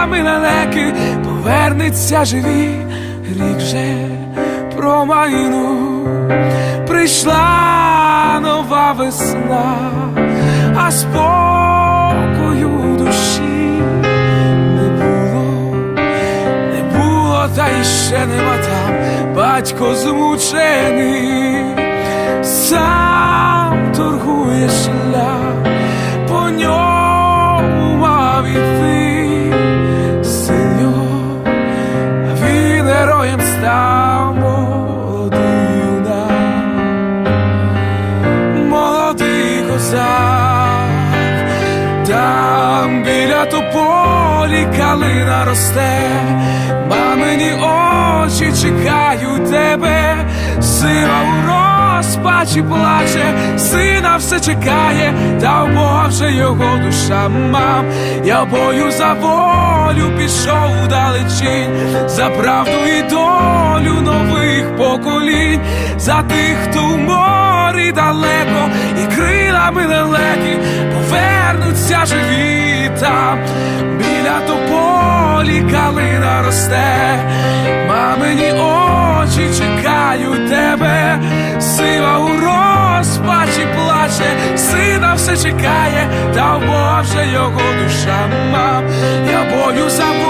крилами лелеки повернеться живі, рік вже промайну, прийшла нова весна, а спокою душі не було. Не було, та й ще нема там. Батько змучений, сам Там біля тополі калина росте, мамині очі чекають тебе, сила у розпачі плаче, сина все чекає, та вже його душа мам. Я бою за волю пішов далечінь, за правду і долю нових поколінь, за тих, хто в морі далеко, і крилами лелеки повернуться живі біля тополі калина росте, мамині очі чекають тебе, сива у розпачі плаче, сина все чекає, та Боже його душа. Мам. Я бою за волю